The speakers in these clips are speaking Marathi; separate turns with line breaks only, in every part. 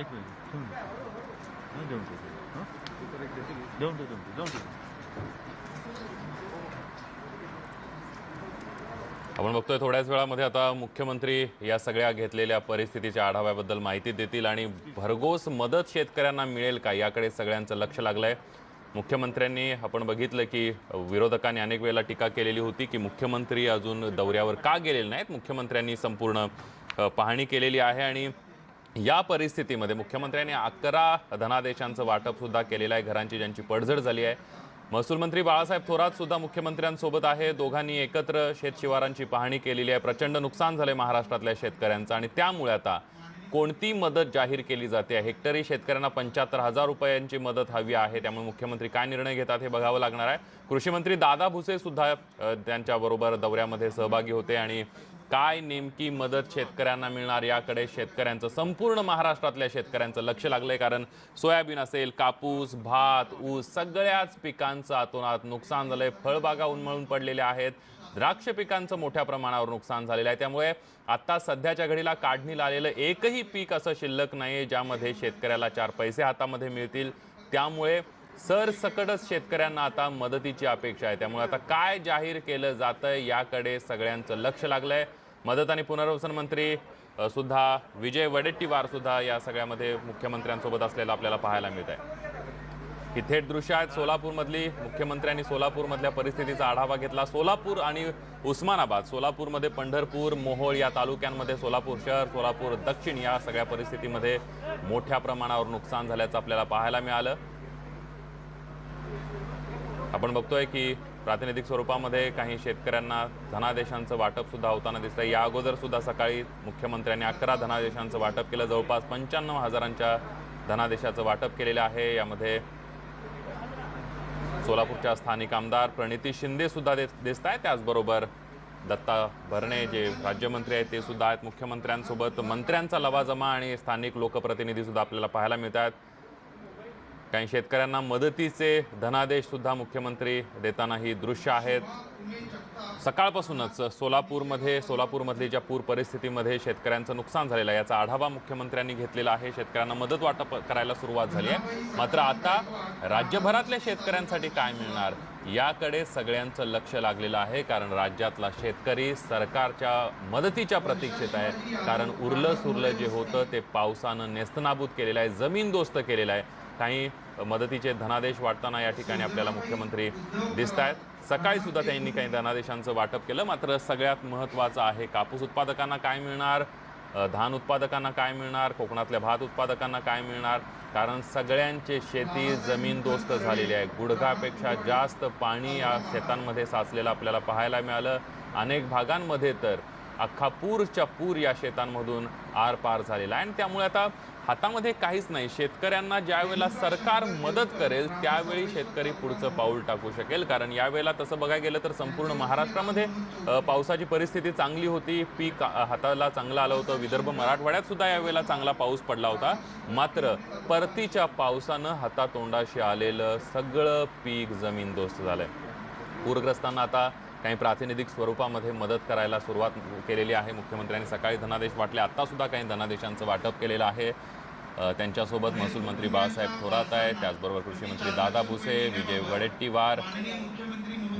एक मिनिट. ठेवून दे. देऊन हां? देऊन दे देऊन दे देऊन
आपण बघतोय थोड्याच वेळामध्ये आता मुख्यमंत्री या सगळ्या घेतलेल्या परिस्थितीच्या आढाव्याबद्दल माहिती देतील आणि भरघोस मदत शेतकऱ्यांना मिळेल का याकडे सगळ्यांचं लक्ष लागलंय. मुख्यमंत्र्यांनी आपण बघितलं की विरोधकांनी अनेक वेळेला टीका केलेली होती की मुख्यमंत्री अजून दौऱ्यावर का गेलेले नाहीत. मुख्यमंत्र्यांनी संपूर्ण पाहणी केलेली आहे आणि या परिस्थितीमध्ये मुख्यमंत्र्यांनी अकरा धनादेशांचं वाटप सुद्धा केलेलं आहे. घरांची ज्यांची पडझड झाली आहे. महसूल मंत्री बाळासाहेब थोरात सुद्धा मुख्यमंत्र्यांसोबत आहे. दोघांनी एकत्र शेतशिवारांची पाहणी केलेली आहे. प्रचंड नुकसान झालंय महाराष्ट्रातल्या शेतकऱ्यांचं आणि त्यामुळे आता कोणती मदत जाहीर केली जाते? हेक्टरी शेतकऱ्यांना पंच्याहत्तर हजार रुपयांची मदत हवी आहे. त्यामुळे मुख्यमंत्री काय निर्णय घेतात हे बघावं लागणार आहे. कृषी मंत्री दादा भुसे सुद्धा त्यांच्याबरोबर दौऱ्यामध्ये सहभागी होते आणि काय नेमकी मदत शेतकऱ्यांना मिळणार याकडे शेतकऱ्यांचं संपूर्ण महाराष्ट्रातल्या शेतकऱ्यांचं लक्ष लागलंय कारण सोयाबीन असेल कापूस भात ऊस सगळ्याच पिकांचं आतोनात नुकसान झालंय. फळबागा उन्मळून पडलेल्या आहेत. द्राक्ष पिकांचं मोठ्या प्रमाणावर नुकसान झालेलं आहे. त्यामुळे आता सध्याच्या घडीला काढणीला आलेलं एकही पीक असं शिल्लक नाही आहे ज्यामध्ये शेतकऱ्याला चार पैसे हातामध्ये मिळतील. त्यामुळे सरसकटच शेतकऱ्यांना आता मदतीची अपेक्षा आहे. त्यामुळे आता काय जाहीर केलं जातं याकडे सगळ्यांचं लक्ष लागलं आहे मदत आणि पुनर्वसन मंत्री सुद्धा विजय वडेट्टीवार सुद्धा या सगळ्यामध्ये मुख्यमंत्र्यांसोबत असलेलं आपल्याला पाहायला मिळत आहे ही थेट दृश्य आहेत सोलापूरमधली. मुख्यमंत्र्यांनी सोलापूरमधल्या परिस्थितीचा आढावा घेतला. सोलापूर आणि उस्मानाबाद सोलापूरमध्ये पंढरपूर मोहोळ या तालुक्यांमध्ये सोलापूर शहर सोलापूर दक्षिण या सगळ्या परिस्थितीमध्ये मोठ्या प्रमाणावर नुकसान झाल्याचं आपल्याला पाहायला मिळालं. आपण बघतोय की प्रातिनिधिक स्वरूपामध्ये काही शेतकऱ्यांना धनादेशांचं वाटपसुद्धा होताना दिसतंय. या अगोदरसुद्धा सकाळी मुख्यमंत्र्यांनी अकरा धनादेशांचं वाटप केलं. जवळपास पंच्याण्णव हजारांच्या धनादेशाचं वाटप केलेलं आहे. यामध्ये सोलापूरच्या स्थानिक आमदार प्रणिती शिंदेसुद्धा दे दिसत आहेत. त्याचबरोबर दत्ता भरणे जे राज्यमंत्री आहेत ते सुद्धा आहेत. मुख्यमंत्र्यांसोबत मंत्र्यांचा लवाजमा आणि स्थानिक लोकप्रतिनिधीसुद्धा आपल्याला पाहायला मिळत आहेत. काही शेतकऱ्यांना मदतीचे धनादेशसुद्धा मुख्यमंत्री देताना ही दृश्य आहेत. सकाळपासूनच सोलापूरमध्ये सोलापूरमधली ज्या पूर परिस्थितीमध्ये शेतकऱ्यांचं नुकसान झालेलं आहे याचा आढावा मुख्यमंत्र्यांनी घेतलेला आहे. शेतकऱ्यांना मदत वाटप करायला सुरुवात झाली आहे. मात्र आता राज्यभरातल्या शेतकऱ्यांसाठी काय मिळणार याकडे सगळ्यांचं लक्ष लागलेलं आहे कारण राज्यातला शेतकरी सरकारच्या मदतीच्या प्रतीक्षेत आहे. कारण उरलं सुरलं जे होतं ते पावसानं नेस्तनाबूत केलेलं आहे जमीनदोस्त केलेलं आहे. काही मदतीचे धनादेश वाटताना या ठिकाणी आपल्याला मुख्यमंत्री दिसत आहेत सकाळी सुद्धा त्यांनी काही धनादेशांचं वाटप केलं. मात्र सगळ्यात महत्त्वाचं आहे कापूस उत्पादकांना काय मिळणार? धान उत्पादकांना काय मिळणार? कोकणातल्या भात उत्पादकांना काय मिळणार? कारण सगळ्यांचे शेती जमीनदोस्त झालेली आहे. गुडघापेक्षा जास्त पाणी या शेतांमध्ये साचलेलं आपल्याला पाहायला मिळालं. अनेक भागांमध्ये तर अख्खा पूरच्या पूर या शेतांमधून आर पार झालेला आहे. आणि त्यामुळे आता हातामध्ये काहीच नाही. शेतकऱ्यांना ज्यावेळेला सरकार मदत करेल त्यावेळी शेतकरी पुढचं पाऊल टाकू शकेल. कारण यावेळेला तसं बघायला गेलं तर संपूर्ण महाराष्ट्रामध्ये पावसाची परिस्थिती चांगली होती. पीक हाताला चांगलं आलं होतं. विदर्भ मराठवाड्यात सुद्धा यावेळेला चांगला पाऊस पडला होता. मात्र परतीच्या पावसानं हातातोंडाशी आलेलं सगळं पीक जमीनदोस्त झालंय. पूरग्रस्तांना आता काही प्रातिनिधिक स्वरूपामध्ये मदत करायला सुरुवात केलेली आहे. मुख्यमंत्र्यांनी सकाळी धनादेश वाटले. आत्तासुद्धा काही धनादेशांचं वाटप केलेलं आहे. त्यांच्यासोबत महसूल मंत्री बाळासाहेब थोरात आहेत. त्याचबरोबर कृषी मंत्री दादा भुसे विजय वडेट्टीवार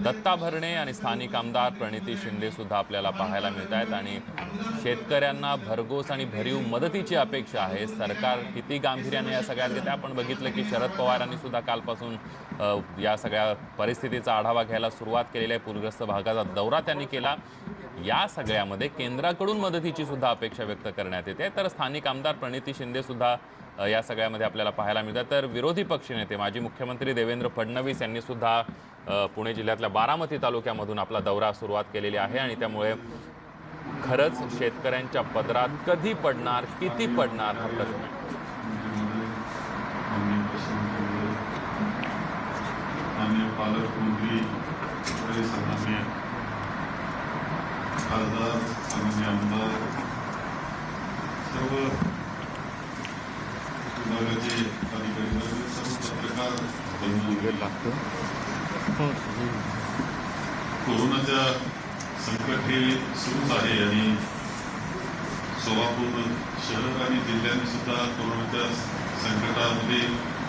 दत्ता भरणे आणि स्थानिक आमदार प्रणिती शिंदे सुद्धा आपल्याला पाहायला मिळत आहेत आणि शेतकऱ्यांना भरघोस आणि भरीव मदतीची अपेक्षा आहे. सरकार किती गांभीर्याने या सगळ्यात घेते? आपण बघितलं की शरद पवारांनी सुद्धा कालपासून या सगळ्या परिस्थितीचा आढावा घ्यायला सुरुवात केलेली आहे. पूरग्रस्त भागाचा दौरा त्यांनी केला. या सगळ्यामध्ये केंद्राकडून मदतीची सुद्धा अपेक्षा व्यक्त करण्यात येते. तर स्थानिक आमदार प्रणिती शिंदे सुद्धा या सगळ्यामध्ये आपल्याला पाहायला मिळतात. तर विरोधी पक्षनेते माजी मुख्यमंत्री देवेंद्र फडणवीस यांनी सुद्धा पुणे जिल्ह्यातल्या बारामती तालुक्यामधून आपला दौरा सुरुवात केलेली आहे आणि त्यामुळे खरंच शेतकऱ्यांच्या पदरात कधी पडणार किती पडणार हा प्रश्न आहे.
पालकमंत्री खासदार आमदार सर्व नगरचे अधिकारी सर्व पत्रकार कोरोनाच्या संकट हे सुरूच आहे आणि सोलापूर शहर आणि जिल्ह्याने सुद्धा कोरोनाच्या संकटामध्ये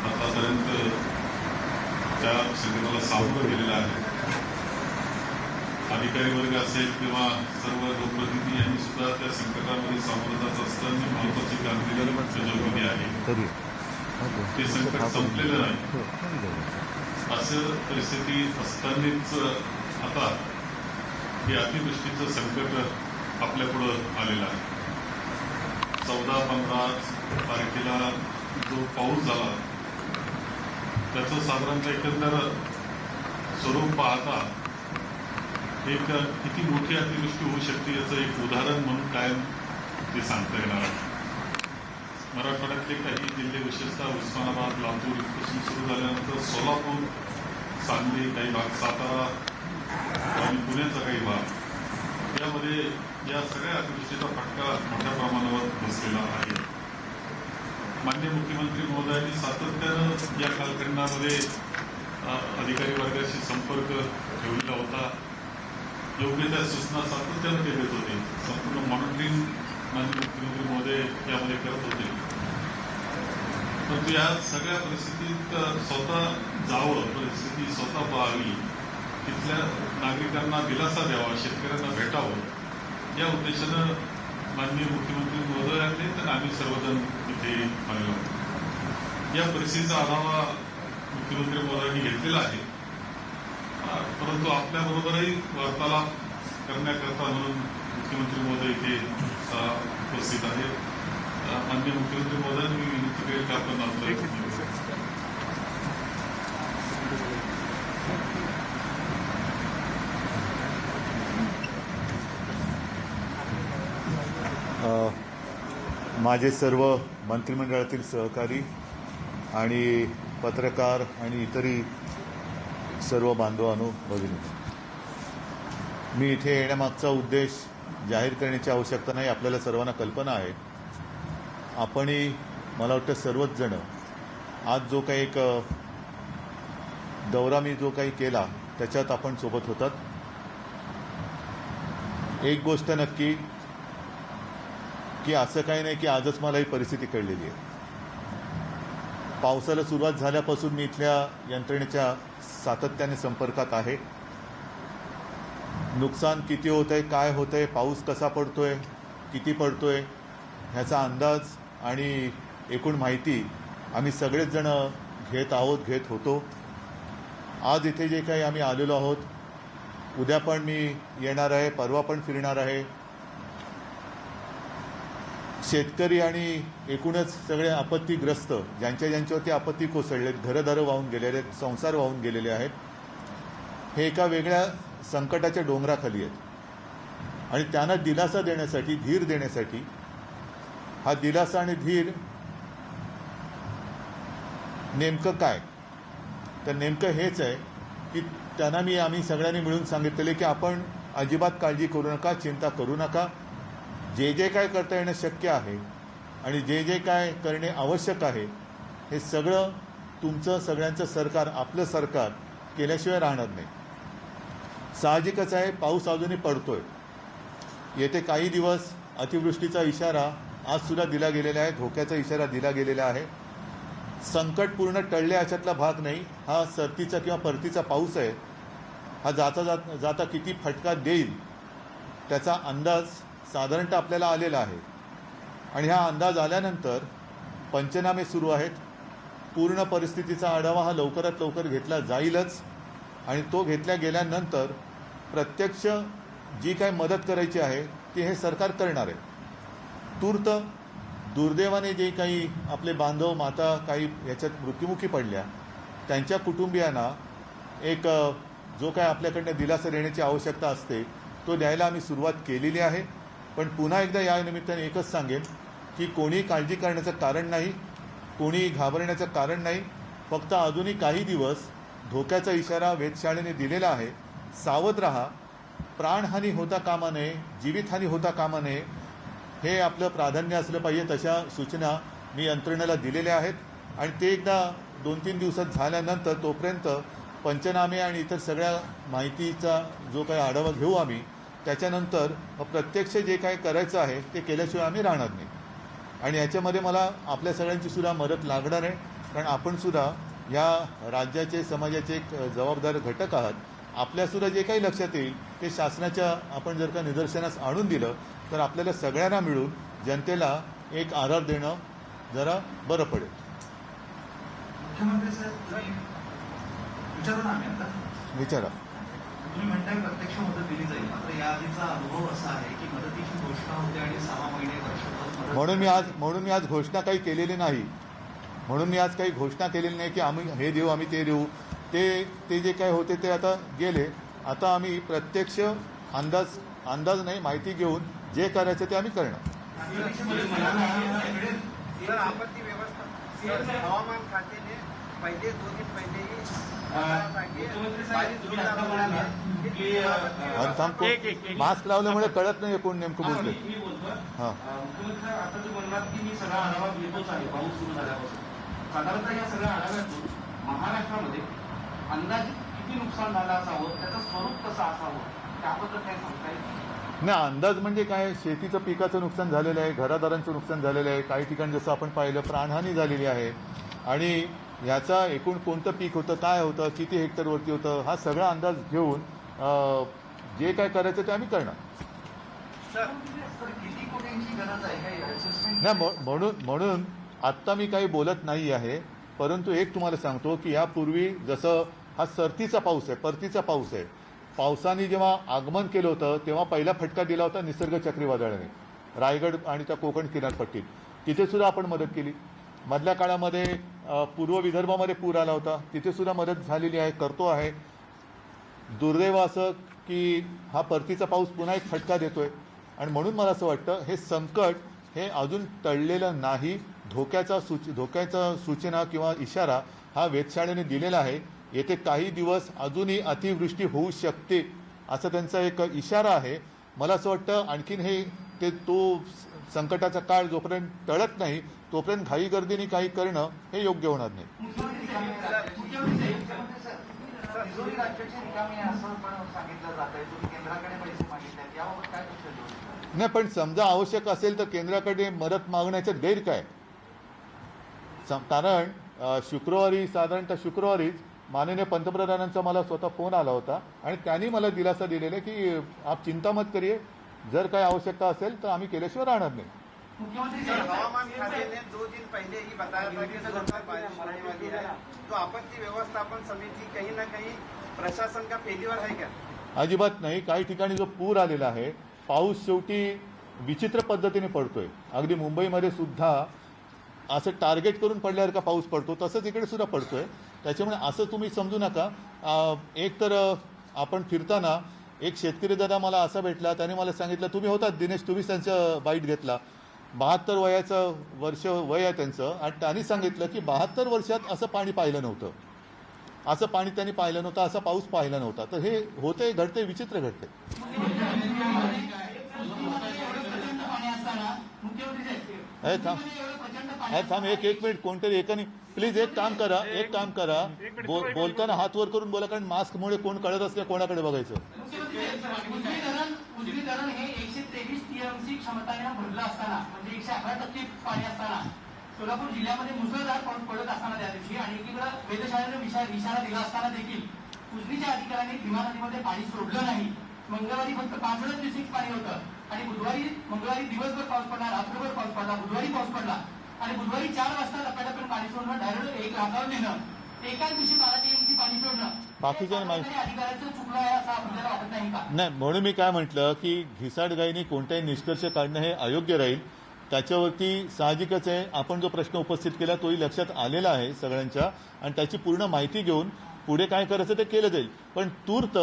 आतापर्यंत त्या संकटाला सामोरं गेलेलं आहे. अधिकारी वर्ग असेल किंवा सर्व लोकप्रतिनिधी यांनी सुद्धा त्या संकटामध्ये सामोरं जात असताना महत्वाची कामगिरी बजावलेली आहे. ते संकट संपलेलं नाही. असं परिस्थिती असतानाच आता हे अतिवृष्टीचं संकट आपल्यापुढं आलेलं आहे. चौदा पंधरा तारखेला जो पाऊस झाला त्याचं साधारणतः एकंदर स्वरूप पाहता एक किती मोठी अतिवृष्टी होऊ शकते याचं एक उदाहरण म्हणून कायम ते सांगता येणार आहे. मराठवाड्यातले काही जिल्हे विशेषतः उस्मानाबाद लातूर इथपासून सुरू झाल्यानंतर सोलापूर सांगली काही भाग सातारा आणि पुण्याचा काही भाग यामध्ये या सगळ्या अतिवृष्टीचा फटका मोठ्या प्रमाणावर बसलेला आहे. मान्य मुख्यमंत्री महोदयांनी सातत्यानं या कालखंडामध्ये अधिकारी वर्गाशी संपर्क ठेवलेला होता. योग्य त्या सूचना सातत्यानं ते देत होते. संपूर्ण मॉनिटरिंग माननीय मुख्यमंत्री महोदय यामध्ये करत होते. परंतु या सगळ्या परिस्थितीत स्वतः जावं परिस्थिती स्वतः पाहावी. तिथल्या नागरिकांना दिलासा द्यावा शेतकऱ्यांना भेटावं. या उद्देशानं माननीय मुख्यमंत्री महोदयांनी तर आम्ही सर्वजण इथे आलेलो या परिस्थितीचा आढावा मुख्यमंत्री महोदयांनी घेतलेला आहे. परंतु आपल्याबरोबरही वार्तालाप करण्याकरता म्हणून मुख्यमंत्री महोदय इथे उपस्थित आहेत. अ, माननीय मुख्यमंत्री महोदयांनी मी विनंती करेल की आपण आपलं
माझे सर्व मंत्रिमंडळातील सहकारी आणि पत्रकार आणि इतरही सर्व बांधवांनो भगिनी मी इथे येण्यामागचा उद्देश जाहीर करण्याची आवश्यकता नाही आपल्याला सर्वांना कल्पना आहे. आपणही मला वाटतं सर्वच जण आज जो काही एक दौरा मी जो काही केला त्याच्यात आपण सोबत होतात. एक गोष्ट नक्की की असं काही नाही की आजच मला ही परिस्थिती कळलेली आहे. पावसाला सुरुवात झाल्यापासून मी इथल्या यंत्रणेच्या सातत्याने संपर्कात आहे. नुकसान किती होत आहे काय होत आहे पाऊस कसा पडतो आहे किती पडतो आहे ह्याचा अंदाज आणि एकूण माहिती आम्ही सगळेच जण घेत आहोत घेत होतो. आज इथे जे काही आम्ही आलेलो आहोत उद्या पण मी येणार आहे परवा पण फिरणार आहे. शेतकरी आणि एकूणच सगळे आपत्तीग्रस्त ज्यांच्या ज्यांच्यावरती आपत्ती कोसळलेत घरंदारं वाहून गेलेले आहेत संसार वाहून गेलेले आहेत हे एका वेगळ्या संकटाच्या डोंगराखाली आहेत. आणि त्यांना दिलासा देण्यासाठी धीर देण्यासाठी हा दिलासा आणि धीर नेमकं काय? तर नेमकं हेच आहे की त्यांना मी आम्ही सगळ्यांनी मिळून सांगितलेले की आपण अजिबात काळजी करू नका चिंता करू नका. जे जे काय करता येणं शक्य आहे आणि जे जे काय करणे आवश्यक आहे हे सगळं तुमचं सगळ्यांचं सरकार आपलं सरकार केल्याशिवाय राहणार नाही. साहजिकच आहे पाऊस अजूनही पडतोय. येते काही दिवस अतिवृष्टीचा इशारा आज सुद्धा दिला गेलेला आहे धोक्याचा इशारा दिला गेलेला आहे. संकट पूर्ण टळले याच्यातला भाग नाही हा सरतीचा किंवा परतीचा पाऊस आहे हा जाता जात जाता किती फटका देईल त्याचा अंदाज साधारणतः आपल्याला आलेला आहे. आणि हा अंदाज आल्यानंतर पंचनामे सुरू आहेत. पूर्ण परिस्थितीचा आढावा हा लवकरात लवकर घेतला जाईलच. आणि तो घेतल्या गेल्यानंतर प्रत्यक्ष जी काय मदत करायची आहे ती हे सरकार करणार आहे. तूर्त दुर्दैवाने जे काही आपले बांधव माता काही याच्यात मृत्युमुखी पडल्या त्यांच्या कुटुंबियांना एक जो काय आपल्याकडनं दिलासा देण्याची आवश्यकता असते तो द्यायला आम्ही सुरुवात केलेली आहे. पण पुन्हा एकदा या निमित्ताने एकच सांगेन की कोणी काळजी करण्याचं कारण नाही कोणी घाबरण्याचं कारण नाही. फक्त अजूनही काही दिवस धोक्याचा इशारा वेधशाळेने दिलेला आहे. सावध राहा. प्राणहानी होता कामा नये जीवितहानी होता कामा नये. हे आपलं प्राधान्य असलं पाहिजे तशा सूचना मी यंत्रणेला दिलेल्या आहेत. आणि ते एकदा दोन तीन दिवसात झाल्यानंतर तोपर्यंत पंचनामे आणि इतर सगळ्या माहितीचा जो काही आढावा घेऊ आम्ही त्याच्यानंतर प्रत्यक्ष जे काय करायचं आहे ते केल्याशिवाय आम्ही राहणार नाही. आणि याच्यामध्ये मला आपल्या सगळ्यांची सुद्धा मदत लागणार आहे कारण आपण सुद्धा या राज्याचे समाजाचे एक जबाबदार घटक आहात. आपल्यासुद्धा जे काही लक्षात येईल ते शासनाच्या आपण जर का निदर्शनास आणून दिलं तर आपल्याला सगळ्यांना मिळून जनतेला एक आधार देणं जरा बरं पडेल.
विचारू ना आम्ही आता
विचारा
तुम्ही म्हणताय प्रत्यक्ष मदत दिली जाईल. मात्र या आधीचा अनुभव असा आहे की मदतीची घोषणा होते आणि सहा महिने वर्षभर
म्हणून मी आज म्हणून मी आज घोषणा काही केलेली नाही. म्हणून मी आज काही घोषणा केलेली नाही की आम्ही हे देऊ आम्ही ते देऊ. ते ते जे काय होते ते आता गेले. आता आम्ही प्रत्यक्ष अंदाज अंदाज नाही माहिती घेऊन जे करायचं ते आम्ही करणार.
आपत्ती व्यवस्था. हवामान खात्याने पहिले दोन दिन पहिले
मास्क लावल्यामुळे कळत नाही कोण नेमकं बोलतोय. हां.
साधारणतः या सगळ्या आढाव्यातून महाराष्ट्रामध्ये अंदाजित किती नुकसान झालं असावं त्याचं स्वरूप कसं असावं त्याबद्दल काय सांगता येईल?
नाही अंदाज म्हणजे काय शेतीचं पिकाचं नुकसान झालेलं आहे घरादारांचं नुकसान झालेलं आहे. काही ठिकाणी जसं आपण पाहिलं प्राणहानी झालेली आहे. आणि याचा एकूण कोणतं पीक होतं काय होतं किती हेक्टरवरती होतं हा सगळा अंदाज घेऊन जे काय करायचं ते आम्ही करणार. नाही म्ह- म्हणून म्हणून आत्ता मी काही बोलत नाही आहे परंतु एक तुम्हाला सांगतो की यापूर्वी जसं हा सरतीचा पाऊस आहे परतीचा पाऊस आहे पावसाने जेव्हा आगमन केलं होतं तेव्हा पहिला फटका दिला होता निसर्ग चक्रीवादळाने रायगड आणि त्या कोकण किनारपट्टीत. तिथे सुद्धा आपण मदत केली. मधल्या काळामध्ये पूर्व विदर्भामध्ये पूर आला होता. तिथे सुद्धा मदत झालेली आहे करतो आहे. दुर्दैव असं की हा परतीचा पाऊस पुन्हा एक फटका देतोय. आणि म्हणून मला असं वाटतं हे संकट हे अजून टळलेलं नाही. धोक्याचा सूच धोक्याचा सूचना किंवा इशारा हा वेधशाळेने दिलेला आहे. येथे काही दिवस अजूनही अतिवृष्टी होऊ शकते असं त्यांचा एक इशारा आहे. मला असं वाटतं आणखीन हे ते तो संकटाचा काळ जोपर्यंत टळत नाही तोपर्यंत घाई गर्दीने काही करणं हे योग्य होणार नाही.
पण
नाही पण समजा आवश्यक असेल तर केंद्राकडे मदत मागण्याचं गैर काय? सम- कारण शुक्रवारी साधारणतः शुक्रवारीच माननीय पंतप्रधानांचा मला स्वतः फोन आला होता आणि त्यांनी मला दिलासा दिलेला की आप चिंता मत करिए जर काही आवश्यकता असेल तर आम्ही केल्याशिवाय राहणार नाही.
मुख्यमंत्री
सर
साहेब,
हवामान खाते ने दो दिन पहले ही बताया था कि जोरदार बारिश होने वाली है तो आपत्ति व्यवस्थापन समिति कहीं ना कहीं प्रशासन का फेल्यूर है क्या
अजिबात नाही. काही ठिकाणी जो पूर आलेला आहे पाऊस शेवटी विचित्र पद्धतीने पडतोय. अगदी मुंबईमध्ये सुद्धा असं टार्गेट करून पडल्यासारखा पाऊस पडतो तसंच इकडे सुद्धा पडतोय. त्याच्यामुळे असं तुम्ही समजू नका. एक तर आपण फिरताना एक शेतकरी दादा मला असा भेटला त्याने मला सांगितलं तुम्ही होतात दिनेश तुम्हीच त्यांचं बाईट घेतला. बहात्तर वयाचं वर्ष वय आहे त्यांचं. आणि त्यांनी सांगितलं की बहात्तर वर्षात असं पाणी पाहिलं नव्हतं. असं पाणी त्यांनी पाहिलं नव्हतं असा पाऊस पाहिला नव्हता. तर हे होते घडते विचित्र घडते. अरे थांब। अरे थांब एक एक मिनिट कोणतरी एकाने प्लीज एक काम करा एक काम करा. बो- बोलताना हात वर करून बोला कारण मास्कमुळे कोण कळत असले कोणाकडे बघायचं?
हे म्हणजे एकशे अकरा टक्के पाणी असताना सोलापूर जिल्ह्यामध्ये मुसळधार पाऊस पडत असताना त्या दिवशी आणि एकीकडे वेधशाळेने इशारा दिला असताना देखील उजवीच्या अधिकाऱ्यांनी भीमा नदीमध्ये पाणी सोडलं नाही. मंगळवारी फक्त दिवशीच पाणी होतं. आणि बुधवारी मंगळवारी दिवसभर पाऊस पडला रात्रभर पाऊस पडला बुधवारी पाऊस पडला आणि बुधवारी चार वाजता टप्प्याटप्प्याने पाणी सोडणं डायरेक्ट एक लाखावर नेणं. एकाच दिवशी बारा टीएमसी पाणी सोडणं.
बाकीच्या
अधिकाऱ्यांचं चुकलं आहे असं आपल्याला वाटत नाही का?
नाही म्हणून मी काय म्हटलं की घिसाडगाईने कोणताही निष्कर्ष काढणं हे अयोग्य राहील. त्याच्यावरती साहजिकच आहे. आपण जो प्रश्न उपस्थित केला तोही लक्षात आलेला आहे सगळ्यांच्या. आणि त्याची पूर्ण माहिती घेऊन पुढे काय करायचं ते केलं जाईल. पण तूर्त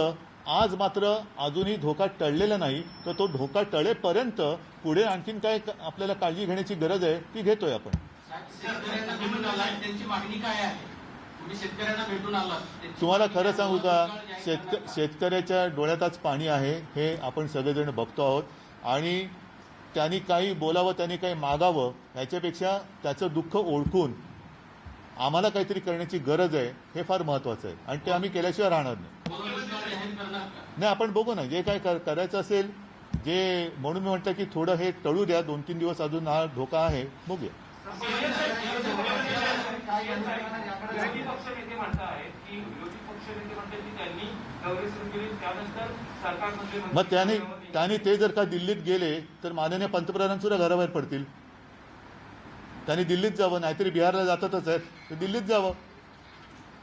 आज मात्र अजूनही धोका टळलेला नाही तर तो धोका टळेपर्यंत पुढे आणखीन काय आपल्याला काळजी घेण्याची गरज आहे ती घेतोय आपण. तुम्हाला खरं सांगू? का? शेतक? शेतकऱ्याच्या डोळ्यातच पाणी आहे हे आपण सगळेजण बघतो आहोत. आणि त्यांनी काही बोलावं त्यांनी काही मागावं ह्याच्यापेक्षा त्याचं दुःख ओळखून आम्हाला काहीतरी करण्याची गरज आहे हे फार महत्वाचं आहे. आणि ते आम्ही केल्याशिवाय राहणार नाही
दुष्काळ जाहीर करणार का
नाही आपण बघू ना जे काय कर- करायचं असेल जे म्हणून मी म्हटलं की थोडं हे टळू द्या दोन तीन दिवस अजून हा धोका आहे बघूया. मग त्याने त्याने ते जर का दिल्लीत गेले तर माननीय पंतप्रधान सुद्धा घराबाहेर पडतील. त्यांनी दिल्लीत जावं नाहीतरी बिहारला जातातच आहेत तर दिल्लीत जावं.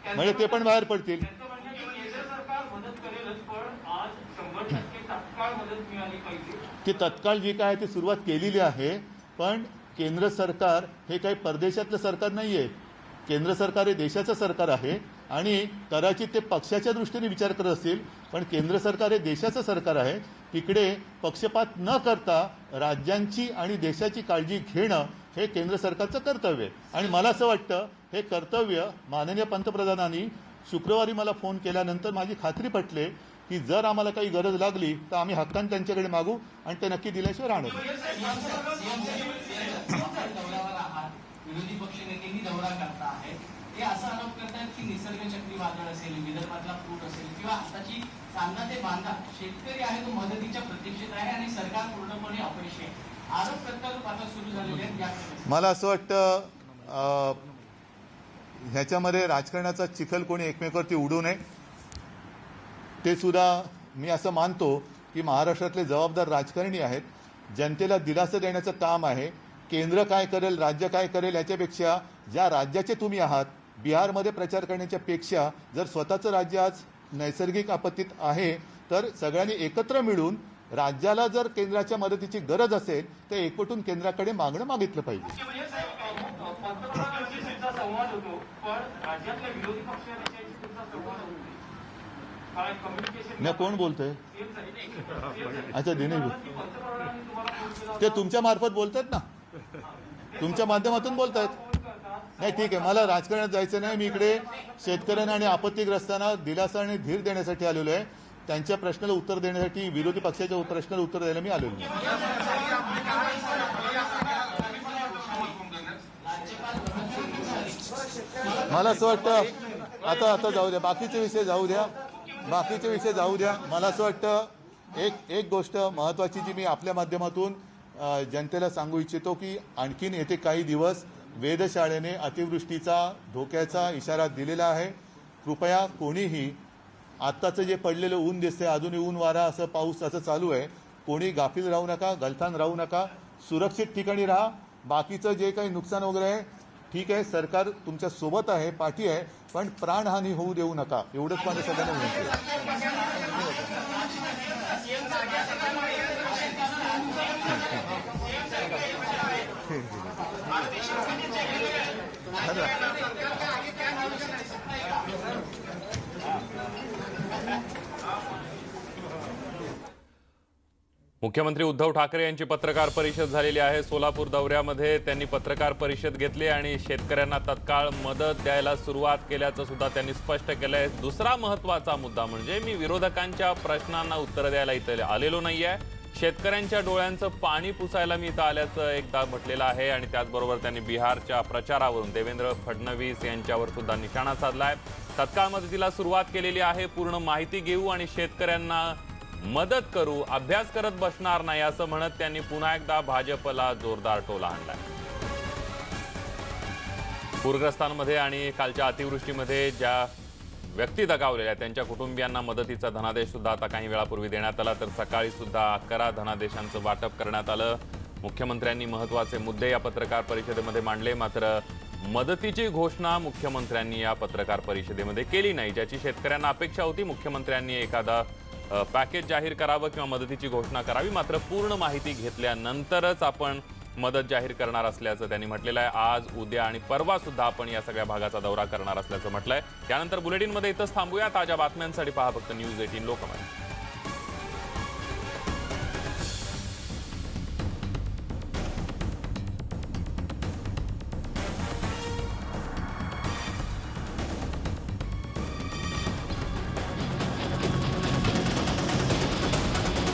म्हणजे ते पण बाहेर पडतील
त्यांचं म्हणणं आहे की केंद्र सरकार मदत करेलच पण आज शंभर टक्के तात्काळ मदत मिळाली पाहिजे
की तत्काळ जी काय ती सुरुवात केलेली आहे पण केंद्र सरकार हे काही परदेशातलं सरकार नाही आहे केंद्र सरकार हे देशाचं सरकार आहे आणि कदाचित ते पक्षाच्या दृष्टीने विचार करत असतील पण केंद्र सरकार हे देशाचं सरकार आहे. तिकडे पक्षपात न करता राज्यांची आणि देशाची काळजी घेणं हे केंद्र सरकारचं कर्तव्य आहे. आणि मला असं वाटतं हे कर्तव्य माननीय पंतप्रधानांनी शुक्रवारी मला फोन केल्यानंतर माझी खात्री पटले की जर आम्हाला काही गरज लागली तर आम्ही हक्कान त्यांच्याकडे मागू आणि ते नक्की दिल्याशिवाय राहणार नाही.
दौऱ्यावर आहात विरोधी पक्ष नेत्यांनी दौरा करता आहेत हे असा आरोप करतायत की निसर्ग चक्रीवादळ असेल विदर्भातला पूर असेल किंवा आताची चांदा ते बांधा शेतकरी आहे तो मदतीच्या प्रतीक्षेत आहे आणि सरकार पूर्णपणे अपयशी आहे. आरोप प्रत्यारोप आता सुरू झालेले आहेत याकडे.
मला असं वाटतं ह्याच्यामध्ये राजकारणाचा चिखल कोणी एकमेकावरती उडू नये. ते सुद्धा मी असं मानतो की महाराष्ट्रातले जबाबदार राजकारणी आहेत. जनतेला दिलासा देण्याचं काम आहे. केंद्र काय करेल राज्य काय करेल याच्यापेक्षा ज्या राज्याचे तुम्ही आहात बिहारमध्ये प्रचार करण्याच्या पेक्षा जर स्वतःचं राज्य आज नैसर्गिक आपत्तीत आहे तर सगळ्यांनी एकत्र मिळून राज्याला जर केंद्राच्या मदतीची गरज असेल तर एकवटून केंद्राकडे मागणं मागितलं पाहिजे.
पंतप्रधानांशी संवाद होतो पण राज्यातल्या विरोधी पक्ष नाही
मी कोण बोलतोय?
आहे.
अच्छा दिनेश ते तुमच्या मार्फत बोलतात ना? तुमच्या माध्यमातून
बोलतात
नाही ठीक आहे. मला राजकारणात जायचं नाही. मी इकडे शेतकऱ्यांना आणि आपत्तीग्रस्तांना दिलासा आणि धीर देण्यासाठी आलेलो आहे. त्यांच्या प्रश्नाला उत्तर देण्यासाठी विरोधी पक्षाच्या प्रश्नाला उत्तर द्यायला मी आलेलो मला असं वाटतं आता आता जाऊ द्या. बाकीचे विषय जाऊ द्या. बाकीचे विषय जाऊ द्या. मला असं वाटतं एक एक गोष्ट महत्त्वाची जी मी आपल्या माध्यमातून जनतेला सांगू इच्छितो की आणखीन येथे काही दिवस वेधशाळेने अतिवृष्टीचा धोक्याचा इशारा दिलेला आहे. कृपया कोणीही आत्ताचं जे पडलेलं ऊन दिसतंय अजूनही ऊन वारा असं पाऊस असं चालू आहे कोणी गाफील राहू नका गलथान राहू नका सुरक्षित ठिकाणी राहा. बाकीचं जे काही नुकसान वगैरे आहे ठीक आहे सरकार तुमच्यासोबत आहे पाठी आहे पण प्राणहानी होऊ देऊ नका. एवढंच माझ्या सगळ्यांना विनंती आहे.
मुख्यमंत्री उद्धव ठाकरे यांची पत्रकार परिषद झालेली आहे. सोलापूर दौऱ्यामध्ये त्यांनी पत्रकार परिषद घेतली आणि शेतकऱ्यांना तत्काळ मदत द्यायला सुरुवात केल्याचं सुद्धा त्यांनी स्पष्ट केलं आहे दुसरा महत्त्वाचा मुद्दा म्हणजे मी विरोधकांच्या प्रश्नांना उत्तर द्यायला इथं आलेलो नाही आहे शेतकऱ्यांच्या डोळ्यांचं पाणी पुसायला मी इथं आल्याचं एकदा म्हटलेलं आहे आणि त्याचबरोबर त्यांनी बिहारच्या प्रचारावरून देवेंद्र फडणवीस यांच्यावर सुद्धा निशाणा आहे तत्काळ मदतीला सुरुवात केलेली आहे. पूर्ण माहिती घेऊ आणि शेतकऱ्यांना मदत करू अभ्यास करत बसणार नाही असं म्हणत त्यांनी पुन्हा एकदा भाजपला जोरदार टोला आणलाय. पूरग्रस्तांमध्ये आणि कालच्या अतिवृष्टीमध्ये ज्या व्यक्ती दगावलेल्या त्यांच्या कुटुंबियांना मदतीचा धनादेश सुद्धा आता काही वेळापूर्वी देण्यात आला. तर सकाळी सुद्धा अकरा धनादेशांचं वाटप करण्यात आलं. मुख्यमंत्र्यांनी महत्त्वाचे मुद्दे या पत्रकार परिषदेमध्ये मांडले. मात्र मदतीची घोषणा मुख्यमंत्र्यांनी या पत्रकार परिषदेमध्ये केली नाही. ज्याची शेतकऱ्यांना अपेक्षा होती मुख्यमंत्र्यांनी एखादा पॅकेज जाहीर करावं किंवा मदतीची घोषणा करावी मात्र पूर्ण माहिती घेतल्यानंतरच आपण मदत जाहीर करणार असल्याचं त्यांनी म्हटलेलं आहे. आज उद्या आणि परवा सुद्धा आपण या सगळ्या भागाचा दौरा करणार असल्याचं म्हटलंय. त्यानंतर बुलेटिनमध्ये इथंच थांबूया. ताज्या बातम्यांसाठी पहा फक्त न्यूज एटीन लोकमत.